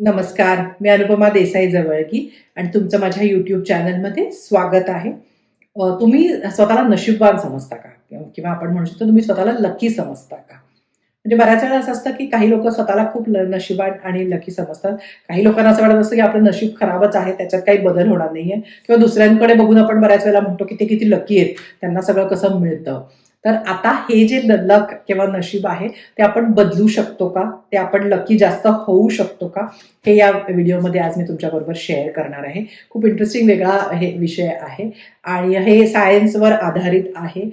नमस्कार मी अनुपमा देसाई जवळकी आणि तुमचं माझ्या युट्यूब चॅनलमध्ये स्वागत आहे. तुम्ही स्वतःला नशीबवान समजता का? किंवा आपण म्हणू शकतो तुम्ही स्वतःला लकी समजता का? म्हणजे बऱ्याच वेळा असं असतं की काही लोक स्वतःला खूप ल- नशिबान आणि लकी समजतात. काही लोकांना असं वाटत असतं की आपलं नशीब खराबच आहे त्याच्यात काही बदल होणार नाहीये. किंवा दुसऱ्यांकडे बघून आपण बऱ्याच वेळेला म्हणतो की ते किती लकी आहेत त्यांना सगळं कसं मिळतं? तर आता हे जे लक किंवा नशीब आहे ते आपण बदलू शकतो का? ते आपण लकी जास्त होऊ शकतो का? हे या व्हिडिओमध्ये आज मी तुमच्याबरोबर शेअर करणार आहे. खूप इंटरेस्टिंग वेगळा हे विषय आहे. आणि हे सायन्सवर आधारित आहे.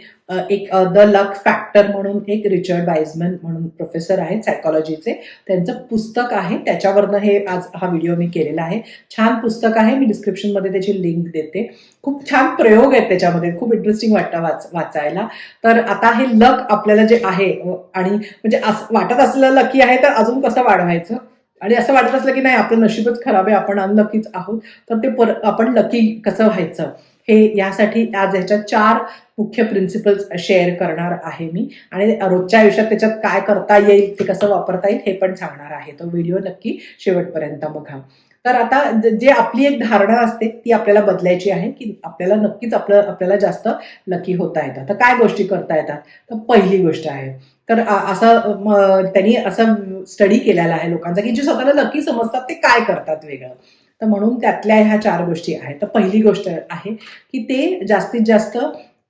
एक द लक फॅक्टर म्हणून एक रिचर्ड बायझमन म्हणून प्रोफेसर आहेत सायकोलॉजीचे त्यांचं पुस्तक आहे. त्याच्यावरनं हे आज हा व्हिडिओ मी केलेला आहे. छान पुस्तक आहे. मी डिस्क्रिप्शनमध्ये त्याची लिंक देते. खूप छान प्रयोग आहेत त्याच्यामध्ये. खूप इंटरेस्टिंग वाटतं वाच वाचायला. तर आता हे लक आपल्याला जे आहे आणि म्हणजे असं वाटत असलेलं लकी आहे तर अजून कसं वाढवायचं? आणि असं वाटत असलं की नाही आपलं नशीबच खराब आहे आपण अनलकीच आहोत तर ते पर आपण लकी कसं व्हायचं? हे यासाठी आज ह्याच्या चार मुख्य प्रिन्सिपल्स शेअर करणार आहे मी. आणि रोजच्या आयुष्यात त्याच्यात काय करता येईल ते कसं वापरता येईल हे पण सांगणार आहे. तो व्हिडिओ नक्की शेवटपर्यंत बघा. तर आता जे आपली एक धारणा असते ती आपल्याला बदलायची आहे की आपल्याला नक्कीच आपलं आपल्याला जास्त लकी होता येतात तर काय गोष्टी करता येतात? तर पहिली गोष्ट आहे. तर असं त्यांनी असं स्टडी केलेला आहे लोकांचा की जे स्वतःला लकी समजतात ते काय करतात वेगळं. तर म्हणून त्यातल्या ह्या चार गोष्टी आहेत. तर पहिली गोष्ट आहे की ते जास्तीत जास्त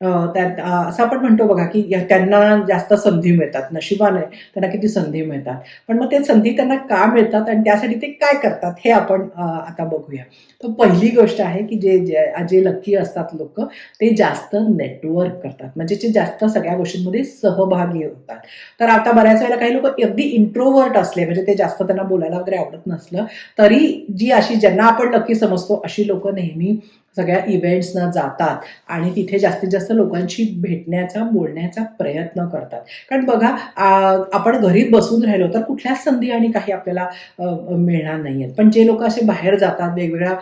त्यात असं आपण म्हणतो बघा की त्यांना जास्त संधी मिळतात नशिबाने त्यांना किती संधी मिळतात. पण मग ते संधी त्यांना का मिळतात आणि त्यासाठी ते काय करतात हे आपण आता बघूया. तर पहिली गोष्ट आहे की जे जे- लक्की असतात लोक ते जास्त नेटवर्क करतात. म्हणजे ते जास्त सगळ्या गोष्टींमध्ये सहभागी होतात. तर आता बऱ्याच वेळेला काही लोक अगदी इंट्रोवर्ट असले म्हणजे ते जास्त त्यांना बोलायला वगैरे आवडत नसलं तरी जी अशी ज्यांना आपण लक्की समजतो अशी लोक नेहमी सगळ्या इव्हेंट्सना जातात आणि तिथे जास्तीत जास्त लोकांशी भेटण्याचा बोलण्याचा प्रयत्न करतात. कारण बघा आपण घरी बसून राहिलो तर कुठल्याच संधी आणि काही आपल्याला मिळणार नाही आहेत पण जे लोक असे बाहेर जातात वेगवेगळ्या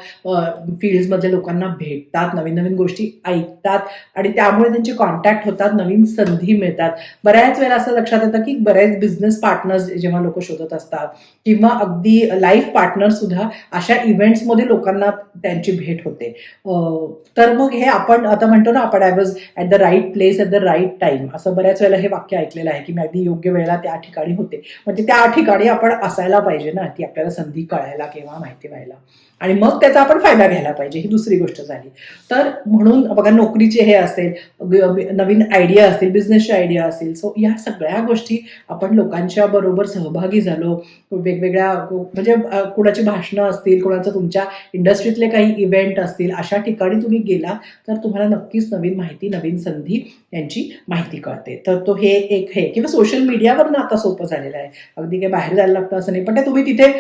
फील्ड्समध्ये लोकांना भेटतात नवीन नवीन गोष्टी ऐकतात आणि त्यामुळे त्यांचे कॉन्टॅक्ट होतात नवीन संधी मिळतात. बऱ्याच वेळा असं लक्षात येतं की बऱ्याच बिझनेस पार्टनर्स जेव्हा लोक शोधत असतात किंवा अगदी लाईफ पार्टनर सुद्धा अशा इव्हेंट्समध्ये लोकांना त्यांची भेट होते. तर मग हे आपण आता म्हणतो ना आपण I was at the right place at the right time असं बऱ्याच वेळेला हे वाक्य ऐकलेलं आहे की मी अगदी योग्य वेळेला त्या ठिकाणी होते. म्हणजे त्या ठिकाणी आपण असायला पाहिजे ना ती आपल्याला संधी कळायला किंवा माहिती व्हायला. आणि मग त्याचा आपण फायदा घ्यायला पाहिजे ही दुसरी गोष्ट झाली. तर म्हणून बघा नोकरीचे हे असेल नवीन आयडिया असतील बिझनेसची आयडिया असेल सो या सगळ्या गोष्टी आपण लोकांच्या बरोबर सहभागी झालो. वेगवेगळ्या म्हणजे कुणाची भाषणं असतील कुणाचं तुमच्या इंडस्ट्रीतले काही इव्हेंट असतील अशा ठिकाणी तुम्ही गेला तर तुम्हाला नक्कीच नवीन माहिती नवीन संधी यांची माहिती कळते. तर तो हे एक हे किंवा सोशल मीडियावर ना आता सोपं झालेलं आहे. अगदी काही बाहेर जायला लागतं असं नाही पण ते तुम्ही तिथे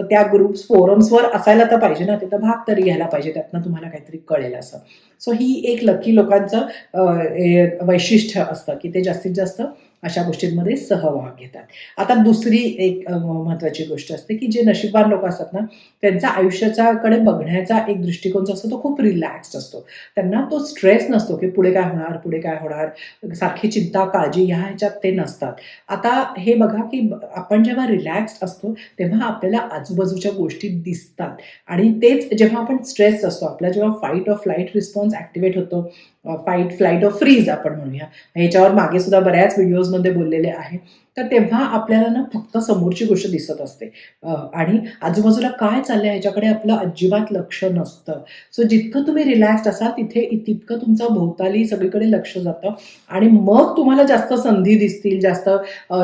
त्या ग्रुप्स फोरम्सवर असायला तर पाहिजे ना तिथं भाग तरी घ्यायला पाहिजे त्यातनं तुम्हाला काहीतरी कळेल असं. सो ही एक लकी लोकांचं वैशिष्ट्य असतं की ते जास्तीत जास्त अशा गोष्टींमध्ये सहभाग घेतात. आता दुसरी एक महत्त्वाची महत्वाची गोष्ट असते की जे नशीबवान लोक असतात ना त्यांचा आयुष्याच्याकडे बघण्याचा एक दृष्टिकोन जो असतो तो खूप रिलॅक्स्ड असतो. त्यांना तो स्ट्रेस नसतो की पुढे काय होणार पुढे काय होणार सारखी चिंता काळजी ह्या ह्याच्यात ते नसतात. आता हे बघा की आपण जेव्हा रिलॅक्स्ड असतो तेव्हा आपल्याला आजूबाजूच्या गोष्टी दिसतात. आणि तेच जेव्हा आपण स्ट्रेस असतो आपला जेव्हा fight of flight response activate होतो फाईट फ्लाईट ऑफ फ्रीज आपण म्हणूया. ह्याच्यावर मागे सुद्धा बऱ्याच व्हिडिओजमध्ये बोललेले आहे. तर तेव्हा आपल्याला ना फक्त समोरची गोष्ट दिसत असते. आणि आजूबाजूला काय चाललंय ह्याच्याकडे आपलं अजिबात लक्ष नसतं. सो जितकं तुम्ही रिलॅक्स्ड असाल तिथे तितकं तुमचं भोवताली सगळीकडे लक्ष जातं. आणि मग तुम्हाला जास्त संधी दिसतील जास्त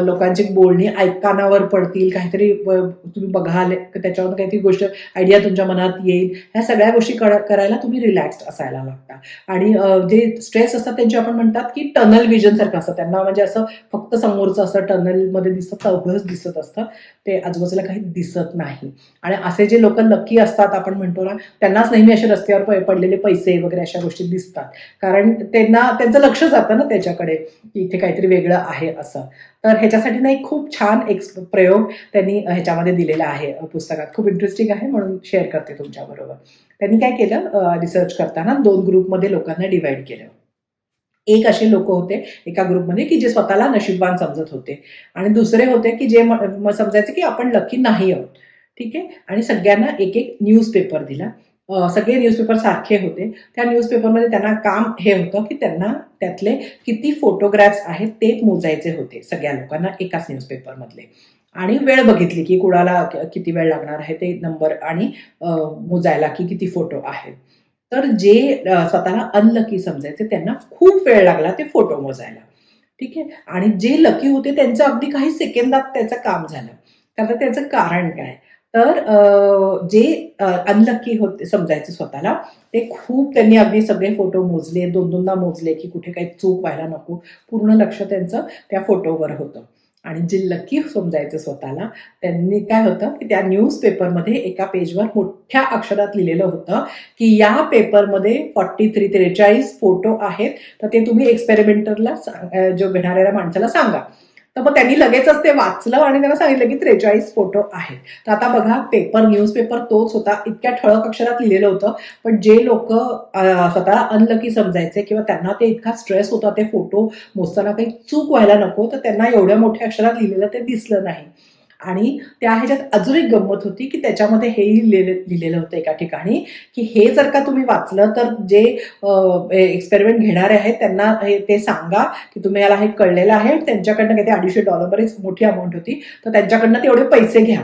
लोकांची बोलणी ऐकानावर पडतील काहीतरी तुम्ही बघाल त्याच्यावर काहीतरी गोष्ट आयडिया तुमच्या मनात येईल. ह्या सगळ्या गोष्टी करायला तुम्ही रिलॅक्स्ड असायला लागता. आणि जे स्ट्रेस असतात त्यांचे आपण म्हणतात की टनल विजन सारखं असतं. त्यांना म्हणजे असं फक्त समोरचं असं टनल मध्ये दिसत अभ्यास दिसत असतं ते आजूबाजूला काही दिसत नाही. आणि असे जे लोक लकी असतात आपण म्हणतो ना त्यांनाच नेहमी असे रस्त्यावर पडलेले पैसे वगैरे अशा गोष्टी दिसतात. कारण त्यांना त्यांचं लक्ष जातं ना त्याच्याकडे की इथे काहीतरी वेगळं आहे असं. तर ह्याच्यासाठी नाही खूप छान एक प्रयोग त्यांनी ह्याच्यामध्ये दिलेला आहे पुस्तकात. खूप इंटरेस्टिंग आहे म्हणून शेअर करते तुमच्याबरोबर. त्यांनी काय केलं? रिसर्च करताना दोन ग्रुपमध्ये लोकांना डिवाईड केलं. एक असे लोक होते एका ग्रुपमध्ये की जे स्वतःला नशीबवान समजत होते. आणि दुसरे होते की जे म- समजायचे की आपण लकी नाही आहोत. ठीक आहे? आणि सगळ्यांना एक एक न्यूजपेपर दिला. सगळे न्यूजपेपर सारखे होते. त्या न्यूजपेपरमध्ये त्यांना काम हे होतं की त्यांना त्यातले किती फोटोग्राफ्स आहेत ते मोजायचे होते सगळ्या लोकांना एकाच न्यूजपेपरमधले आणि वेळ बघितली की कुणाला किती वेळ लागणार आहे ते नंबर आणि मोजायला की किती फोटो आहेत. तर जे स्वतःला अनलकी समजायचे त्यांना खूप वेळ लागला ते फोटो मोजायला. ठीक आहे? आणि जे लकी होते त्यांचं अगदी काही सेकंदात त्याचं काम झालं. तर त्याचं कारण काय? तर जे अनलकी होते समजायचे स्वतःला ते खूप त्यांनी अगदी सगळे फोटो मोजले दोन दोनदा मोजले की कुठे काही चूक व्हायला नको. पूर्ण लक्ष त्यांचं त्या फोटोवर होतं. आणि जे लकी समजायचं स्वतःला त्यांनी काय होतं की त्या न्यूजपेपरमध्ये एका पेजवर मोठ्या अक्षरात लिहिलेलं होतं की या पेपरमध्ये फॉर्टी थ्री त्रेचाळीस फोटो आहेत. तर ते तुम्ही एक्सपेरिमेंटरला जो घेणाऱ्या माणसाला सांगा. तर मग त्यांनी लगेचच ते वाचलं आणि त्यांना सांगितलं की त्रेचाळीस फोटो आहेत. तर आता बघा पेपर न्यूजपेपर तोच होता. इतक्या ठळक अक्षरात लिहिलेलं होतं. पण जे लोक स्वतःला अनलकी समजायचे किंवा त्यांना ते इतका स्ट्रेस होता ते फोटो मोजताना काही चूक व्हायला नको तर त्यांना एवढ्या मोठ्या अक्षरात लिहिलेलं ते दिसलं नाही. आणि त्या ह्याच्यात अजून एक गंमत होती की त्याच्यामध्ये हेही लिहिलेलं लिहिलेलं होतं एका ठिकाणी की हे जर का तुम्ही वाचलं तर जे एक्सपेरिमेंट घेणारे आहेत त्यांना हे ते सांगा की तुम्ही याला हे कळलेलं आहे. त्यांच्याकडनं काही ते अडीचशे डॉलर बरीच मोठी अमाऊंट होती. तर त्यांच्याकडनं तेवढे पैसे घ्या.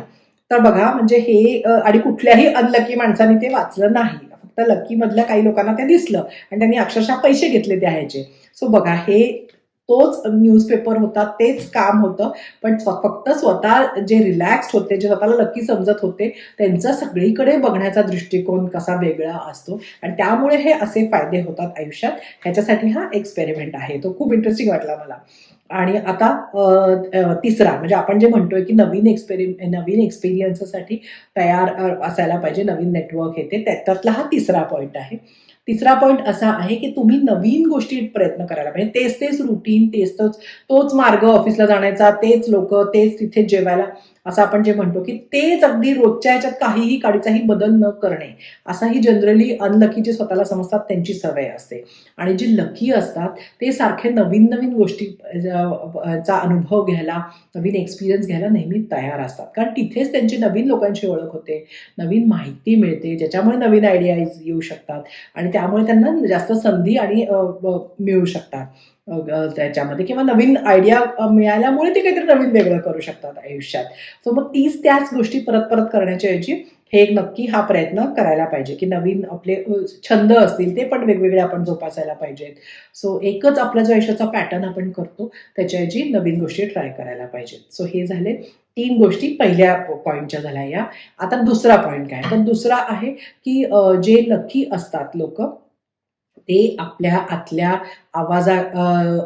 तर बघा म्हणजे हे आणि कुठल्याही अनलकी माणसाने ते वाचलं नाही. फक्त लकीमधल्या काही लोकांना ते दिसलं. आणि त्यांनी अक्षरशः पैसे घेतले त्या ह्याचे. सो बघा हे तोच न्यूजपेपर होता तेच काम होतं. पण फक्त स्वतः जे रिलॅक्स होते जे स्वतःला लकी समजत होते त्यांचा सगळीकडे बघण्याचा दृष्टिकोन कसा वेगळा असतो. आणि त्यामुळे हे असे फायदे होतात आयुष्यात. ह्याच्यासाठी हा एक्सपेरिमेंट आहे. तो खूप इंटरेस्टिंग वाटला मला. आणि आता तिसरा म्हणजे आपण जे म्हणतोय की नवीन एक्सपेरि नवीन एक्सपिरियन्ससाठी तयार असायला पाहिजे नवीन नेटवर्क हे ते त्यातला हा तिसरा पॉईंट आहे. तिसरा पॉईंट असा आहे की तुम्ही नवीन गोष्टी प्रयत्न करायला पाहिजे. तेच तेच रुटीन तेच तोच तोच मार्ग ऑफिसला जाण्याचा तेच लोक तेच तिथे जेवायला. असं आपण जे म्हणतो की तेच अगदी रोजच्या ह्याच्यात काहीही काडीचाही बदल न करणे असाही जनरली अनलकी जे स्वतःला समजतात त्यांची सवय असते. आणि जे लकी असतात ते सारखे नवीन नवीन गोष्टी चा अनुभव घ्यायला नवीन एक्सपिरियन्स घ्यायला नेहमी तयार असतात. कारण तिथेच त्यांची नवीन लोकांची ओळख होते नवीन माहिती मिळते ज्याच्यामुळे नवीन आयडियाज येऊ शकतात आणि त्यामुळे त्यांना जास्त संधी आणि मिळू शकतात. त्याच्यामध्ये किंवा नवीन आयडिया मिळाल्यामुळे ते काहीतरी नवीन वेगळं करू शकतात आयुष्यात. सो मग तीच त्याच गोष्टी परत परत करण्याच्या ऐवजी हे एक नक्की हा प्रयत्न करायला पाहिजे की नवीन आपले छंद असतील ते पण वेगवेगळे आपण जोपासायला पाहिजेत. सो एकच आपला जो आयुष्याचा पॅटर्न आपण करतो त्याच्याऐवजी नवीन गोष्टी ट्राय करायला पाहिजेत. सो हे झाले तीन गोष्टी. पहिल्या पॉईंटच्या झाल्या या. आता दुसरा पॉईंट काय? तर दुसरा आहे की जे लकी असतात लोक ते आपल्या आतल्या आवाजा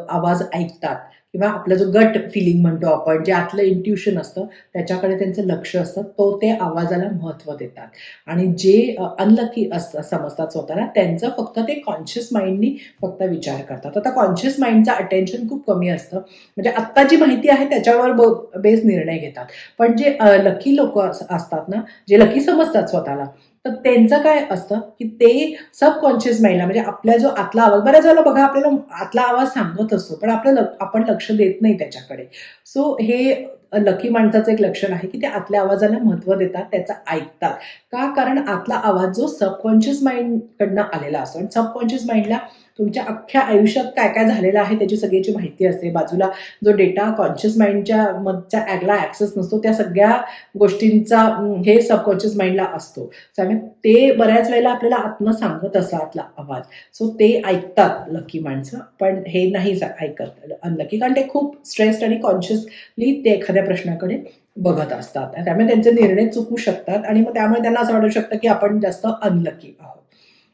आवाज ऐकतात. किंवा आपला जो गट फिलिंग म्हणतो आपण जे आतलं इंट्युशन असतं त्याच्याकडे त्यांचं लक्ष असतं तो ते आवाजाला महत्त्व देतात. आणि जे अनलकी असतं समजतात स्वतःला त्यांचं फक्त ते कॉन्शियस माइंडनी फक्त विचार करतात. आता कॉन्शियस माइंडचं अटेन्शन खूप कमी असतं. म्हणजे आत्ता जी माहिती आहे त्याच्यावर बेस निर्णय घेतात. पण जे लकी लोक असतात ना जे लकी समजतात स्वतःला तर त्यांचं काय असतं की ते सबकॉन्शियस माइंडला म्हणजे आपला जो आतला आवाज बऱ्याच वेळेला बघा आपल्याला आतला आवाज सांगत असतो पण आपलं लक- आपण लक्ष देत नाही त्याच्याकडे. सो हे लकी माणसाचं एक लक्षण आहे की ते आतल्या आवाजाला महत्त्व देतात त्याचं ऐकतात. का? कारण आतला आवाज जो सबकॉन्शियस माइंडकडनं आलेला असतो. आणि सबकॉन्शियस माइंडला तुमच्या अख्ख्या आयुष्यात काय काय झालेलं आहे त्याची सगळ्याची माहिती असते बाजूला जो डेटा कॉन्शियस माइंडच्या मधच्या ॲगला ॲक्सेस नसतो त्या सगळ्या गोष्टींचा हे सबकॉन्शियस माइंडला असतो. त्यामुळे ते बऱ्याच वेळेला आपल्याला आत्म सांगत असतातला आवाज. सो ते ऐकतात लकी माणसं. पण हे नाही ऐकत. अनलकी कारण ते खूप स्ट्रेस्ड आणि कॉन्शियसली ते एखाद्या प्रश्नाकडे बघत असतात. त्यामुळे त्यांचे निर्णय चुकू शकतात आणि मग त्यामुळे त्यांना असं वाटू शकतं की आपण जास्त अनलकी आहोत.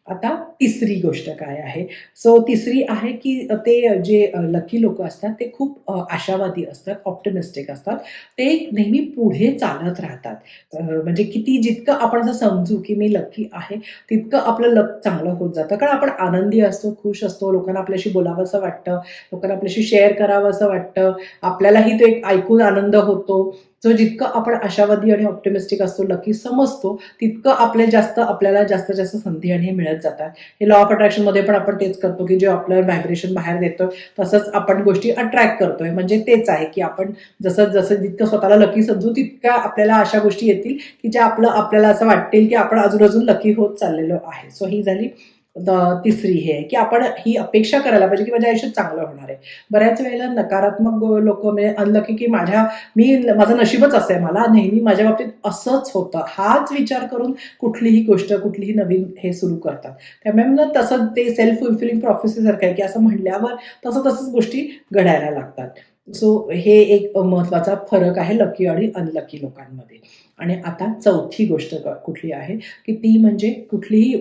आता तिसरी गोष्ट काय आहे? सो तिसरी आहे की ते जे लकी लोक असतात ते खूप आशावादी असतात ऑप्टिमिस्टिक असतात. ते नेहमी पुढे चालत राहतात. म्हणजे किती जितकं आपण असं समजू की मी लकी आहे तितकं आपलं लक चांगलं होत जातं. कारण आपण आनंदी असतो खुश असतो लोकांना आपल्याशी बोलावंसं वाटतं लोकांना आपल्याशी शेअर करावं असं वाटतं. आपल्यालाही तो एक ऐकून आनंद होतो. जो जितकं आपण आशावादी आणि ऑप्टिमिस्टिक असतो लकी समजतो तितकं आपले जास्त आपल्याला जास्त जास्त संधी आणि हे मिळत जातात. हे लॉ ऑफ अट्रॅक्शनमध्ये पण आपण तेच करतो की जे आपलं व्हायब्रेशन बाहेर देतोय तसंच आपण गोष्टी अट्रॅक्ट करतोय. म्हणजे तेच आहे की आपण जसं जसं जितकं स्वतःला लकी समजू तितक्या आपल्याला अशा गोष्टी येतील की ज्या आपलं आपल्याला असं वाटतील की आपण अजून अजून लकी होत चाललेलो आहे. सो ही झाली तिसरी हे की आपण ही अपेक्षा करायला पाहिजे की माझ्या आयुष्यात चांगलं होणार आहे. बऱ्याच वेळेला नकारात्मक लोक म्हणजे अनलकी की माझ्या मी माझं नशीबच असं आहे मला नेहमी माझ्या बाबतीत असंच होतं. हाच विचार करून कुठलीही गोष्ट कुठलीही नवीन हे सुरू करतात. त्यामुळे मग तसं ते सेल्फ फुलफिलिंग प्रोफेसी सारखं आहे की असं म्हणल्यावर तसं तसंच गोष्टी घडायला लागतात. सो हे एक महत्त्वाचा फरक आहे लकी आणि अनलकी लोकांमध्ये. आणि आता चौथी गोष्ट कुठली आहे? की ती म्हणजे कुठलीही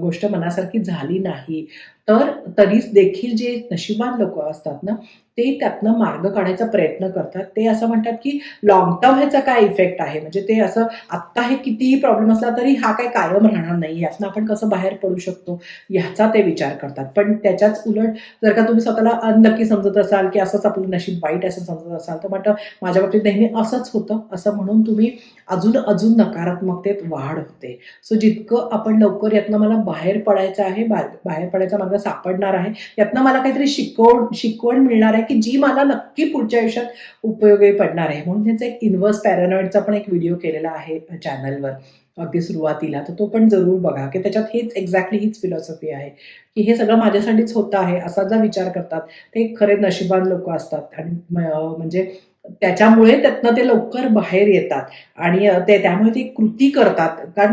गोष्ट मनासारखी झाली नाही. तर तरी देखील जे नशिबान लोक असतात ना ते त्यातनं मार्ग काढायचा प्रयत्न करतात. ते असं म्हणतात की लॉंग टर्म ह्याचा काय इफेक्ट आहे? म्हणजे ते असं आत्ता हे कितीही प्रॉब्लेम असला तरी हा काय कायम राहणार नाही. यातनं आपण कसं बाहेर पडू शकतो? ह्याचा ते विचार करतात. पण त्याच्याच उलट जर का तुम्ही स्वतःला अनलकी समजत असाल की असंच आपलं नशीब वाईट असं समजत असाल तर म्हटलं माझ्या बाबतीत नेहमी असंच होतं. असं म्हणून तुम्ही अजून अजून नकारात्मकतेत वाढ होते. सो जितकं आपण लवकर यातनं मला बाहेर पडायचं आहे बाहेर पडायचा मार्ग सापडणार आहे. यातनं मला काहीतरी शिकवण शिकवण मिळणार आहे की जी मला नक्की पुढच्या आयुष्यात उपयोगी पडणार आहे. म्हणून त्याचा एक इन्व्हर्स पॅरानॉइडचा पण एक व्हिडिओ केलेला आहे चॅनलवर अगदी सुरुवातीला. तर तो पण जरूर बघा की त्याच्यात हेच एक्झॅक्टली हीच फिलॉसॉफी आहे की हे सगळं माझ्यासाठीच होतं आहे असा जा विचार करतात ते खरे नशिबान लोक असतात. आणि म्हणजे त्याच्यामुळे त्यातनं ते लवकर बाहेर येतात. आणि ते त्यामुळे ती कृती करतात. कारण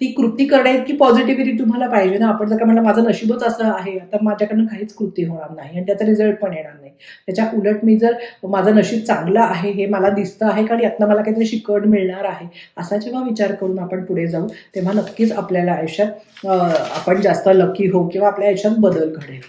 ती कृती करण्या इतकी पॉझिटिव्हिटी तुम्हाला पाहिजे ना. आपण जर का म्हणलं माझं नशीबच असं आहे आता माझ्याकडनं काहीच कृती होणार नाही. आणि त्याचा रिझल्ट पण येणार नाही. त्याच्या उलट मी जर माझं नशीब चांगलं आहे हे मला दिसतं आहे कारण यातनं मला काहीतरी शिकवण मिळणार आहे असा जेव्हा विचार करून आपण पुढे जाऊ तेव्हा नक्कीच आपल्याला आयुष्यात आपण जास्त लकी हो किंवा आपल्या आयुष्यात बदल घडेल.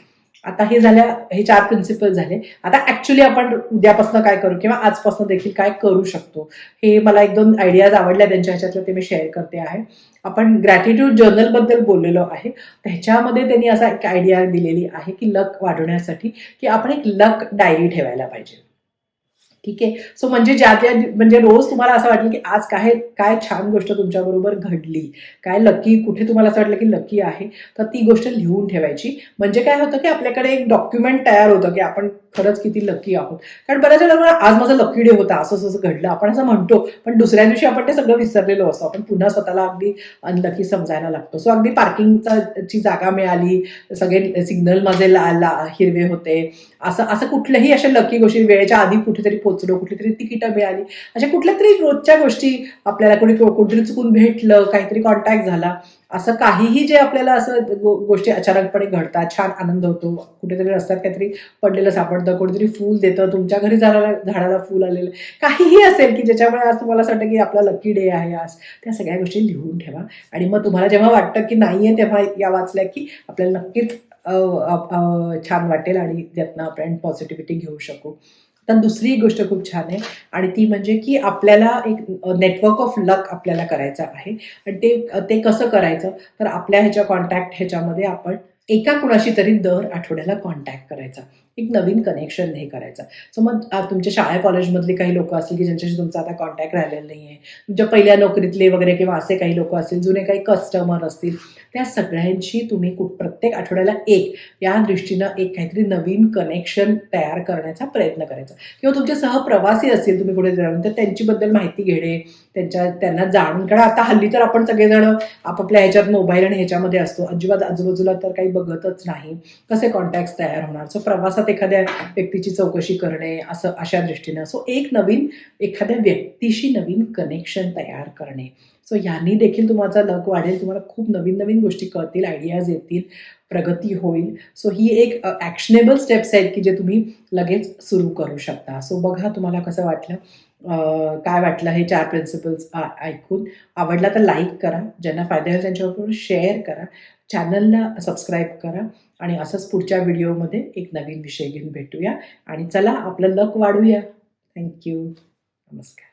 आता हे झाल्या हे चार प्रिन्सिपल झाले. आता ऍक्च्युली आपण उद्यापासून काय करू किंवा आजपासून देखील काय करू शकतो? हे मला एक दोन आयडियाज आवडल्या त्यांच्या ह्याच्यातलं ते मी शेअर करते आहे. आपण ग्रॅटिट्यूड जर्नलबद्दल बोललेलो आहे. त्याच्यामध्ये त्यांनी असा एक आयडिया दिलेली आहे की लक वाढवण्यासाठी की आपण एक लक डायरी ठेवायला पाहिजे. ठीक आहे? सो म्हणजे ज्या त्या म्हणजे रोज तुम्हाला असं वाटलं की आज काय काय छान गोष्ट तुमच्याबरोबर घडली. काय लकी कुठे तुम्हाला असं वाटलं की लकी आहे? तर ती गोष्ट लिहून ठेवायची. म्हणजे काय होतं की आपल्याकडे एक डॉक्युमेंट तयार होतं की आपण खरंच किती लकी आहोत. कारण बऱ्याच वेळेला आज माझा लकी डे होता असं असं घडलं. आपण असं म्हणतो पण दुसऱ्या दिवशी आपण ते सगळं विसरलेलो असतो. आपण पुन्हा स्वतःला अगदी अनलकी समजायला लागतो. सो अगदी पार्किंगचा ची जागा मिळाली सगळे सिग्नल माझे ला, ला हिरवे होते. असं असं कुठल्याही अशा लकी गोष्टी वेळेच्या आधी कुठेतरी पोचलो कुठली तरी तिकीटं मिळाली. अशा कुठल्या तरी रोजच्या गोष्टी आपल्याला कोणी कुठेतरी चुकून भेटलं काहीतरी कॉन्टॅक्ट झाला असं काहीही जे आपल्याला असं गोष्टी अचानकपणे घडतात छान आनंद होतो कुठेतरी रस्त्यात काहीतरी पडलेलं सापडतं कोणीतरी फूल देतं तुमच्या घरी झाडाला झाडाला फूल आलेलं काहीही असेल की ज्याच्यामुळे आज तुम्हाला असं वाटतं की आपला लकी डे आहे आज त्या सगळ्या गोष्टी लिहून ठेवा. आणि मग तुम्हाला जेव्हा वाटतं की नाहीये तेव्हा या वाचल्या की आपल्याला नक्कीच छान वाटेल आणि त्यातनं आपण पॉझिटिव्हिटी घेऊ शकू. तर दुसरी गोष्ट खूप छान आहे. आणि ती म्हणजे की आपल्याला एक नेटवर्क ऑफ लक आपल्याला करायचं आहे. आणि ते ते कसं करायचं? तर आपल्या ह्याच्या कॉन्टॅक्ट ह्याच्यामध्ये आपण एका कुणाशी तरी दर आठवड्याला कॉन्टॅक्ट करायचा. एक नवीन कनेक्शन हे करायचं. सो मग तुमच्या शाळा कॉलेजमधले काही लोक असतील की ज्यांच्याशी तुमचा आता कॉन्टॅक्ट राहिलेला नाही आहे तुमच्या पहिल्या नोकरीतले वगैरे किंवा असे काही लोक असतील जुने काही कस्टमर असतील त्या सगळ्यांशी तुम्ही कुठ प्रत्येक आठवड्याला एक या दृष्टीनं एक काहीतरी नवीन कनेक्शन तयार करण्याचा प्रयत्न करायचा. किंवा तुमचे सहप्रवासी असतील तुम्ही कुठे जाऊन तर त्यांच्याबद्दल माहिती घेणे त्यांच्या त्यांना जाणून कारण आता हल्ली तर आपण सगळेजण आपापल्या ह्याच्यात मोबाईल आणि ह्याच्यामध्ये असतो. अजिबात आजूबाजूला तर काही बघतच नाही. कसे कॉन्टॅक्ट तयार होणार? सो प्रवासात एखाद्या व्यक्तीची चौकशी करणे असं अशा दृष्टीनं. सो एक नवीन एखाद्या व्यक्तीशी नवीन कनेक्शन तयार करणे. सो ह्यांनी देखील तुमचा लक वाढेल. तुम्हाला खूप नवीन नवीन गोष्टी कळतील आयडियाज येतील प्रगती होईल. सो ही एक ॲक्शनेबल स्टेप्स आहेत की जे तुम्ही लगेच सुरू करू शकता. सो बघा तुम्हाला कसं वाटलं. काय वाटलं हे चार प्रिन्सिपल्स ऐकून. आवडला तर लाईक करा. ज्यांना फायदा होईल त्यांच्याबरोबर शेअर करा. चॅनलला सबस्क्राईब करा आणि असंच पुढच्या व्हिडिओमध्ये एक नवीन विषय घेऊन भेटूया. आणि चला आपलं लक वाढूया. थँक्यू नमस्कार.